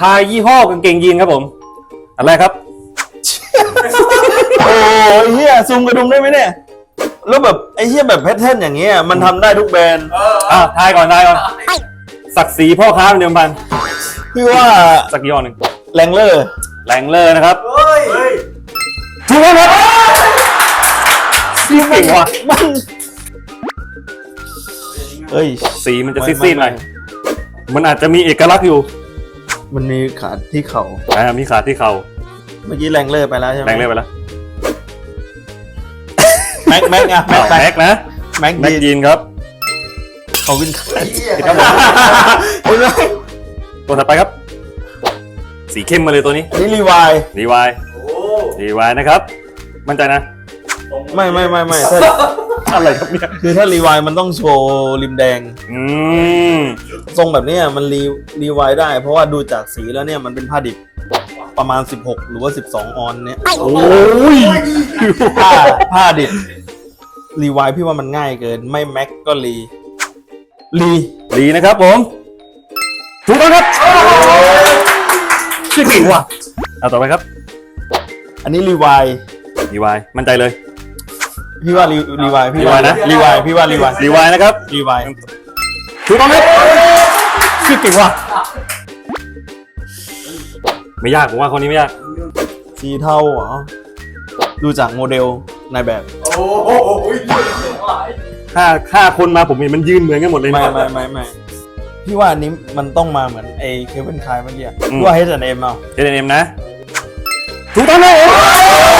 ทายยี่ห้อกางเกงยีนครับผม อะไรครับ โอ้ยเฮียซูมกระดุมได้ไหมเนี่ยแล้วแบบไอ้เฮียแบบแพทเทิร์นอย่างเงี้ยมันทำได้ทุกแบรนด์อะทายก่อนทายก่อนศักดิ์ศรีพ่อค้าเป็นเดิมพันพี่ว่าสักยี่ห้อหนึ่งแรงเลอร์แรงเลอร์นะครับเฮ้ยถูกต้องครับเก่งว่ะมันเอ้ยสีมันจะไม่ซีดๆหน่อยไม่มันอาจจะมีเอกลักษณ์อยู่ มันมีขาที่เข่าอ่ามีขาที่เข่าเมื่อกี้แรงเลอร์ไปแล้วใช่ไหมแรงเลอร์ไปแล้วแม็กแม็กอะแม็กแม็กนะแม็กแม็กยีนยีนครับเขาวินคาเหี้ยครับผมเห็นไหมตัวถัดไปครับ สีเข้มมาเลยตัวนี้อันนี้รีวายรีวายโอ้รีวายนะครับ มั่นใจนะ ไม่ไม่ไม่ไม่ถ้า อะไรครับเนี่ยคือถ้ารีวายมันต้องโชว์ริมแดง อืมทรงแบบเนี้ยมันรีรีไวายได้ เพราะว่าดูจากสีแล้วเนี่ยมันเป็นผ้าดิบประมาณ 16 หรือว่า 12 ออนเนี่ยโอ้ยผ้าผ้าดิบรีไวายพี่ว่ามันง่ายเกิน ไม่แม็กก็รีรีดีนะครับผม ถูกต้องครับชื่อเก่งว่ะเอาต่อไปครับ อันนี้รีไวายรีวายมั่นใจเลย พี่ว่ารีรีไวายพี่รีไวายนะ รีไวายพี่ว่ารีไวายรีวายนะครับรีไวายถูกต้องครับชื่อเก่งว่ะไม่ยากผมว่าคนนี้ไม่ยากสีเทาเหรอดูจากโมเดลในแบบโอ้โหเหี้ยหลายห้าห้าคนมาผมเห็นมันยืนเหมือนกันหมดเลยไม่นะไม่ไม่ไม่พี่ว่าอันนี้มันต้องมาเหมือนไอ้เควินคายเมื่อกี้อืมพี่ว่า H&M เอาเจเอ็มนะถูกต้องเลยสี่คะแนน